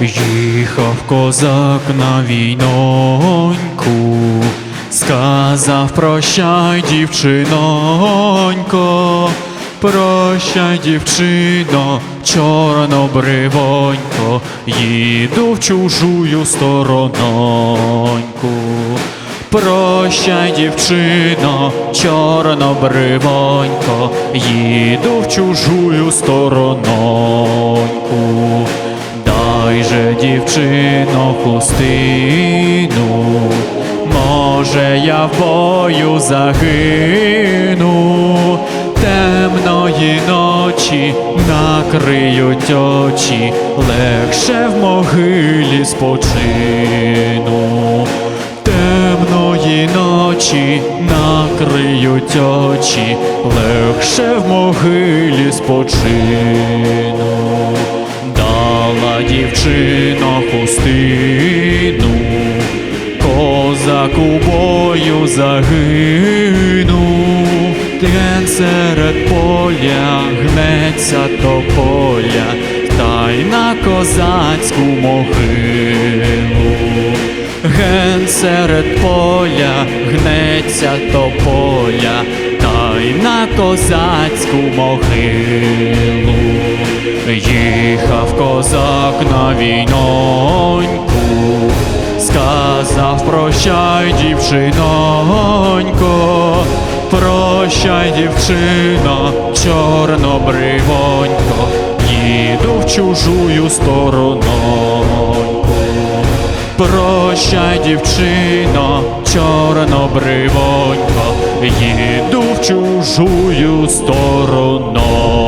Їхав козак на війноньку, сказав прощай, дівчинонько, прощай, дівчино, чорнобривонько, їду в чужую сторононьку. Прощай, дівчино, чорнобривонько, їду в чужую сторононьку. Дівчино, хустину, може, я в бою загину, темної ночі накриють очі, легше в могилі спочину. Темної ночі накриють очі, легше в могилі спочину. Дала дівчино хустину, козак у бою загинув, Ген серед поля гнеться тополя, та й на козацьку могилу. Ген серед поля гнеться тополя, та й на козацьку могилу. Їхав козак на війноньку, сказав прощай, дівчинонько, прощай, дівчино, чорнобривонько, їду в чужую сторононьку. Прощай, дівчино, чорнобривонько, їду в чужую сторону.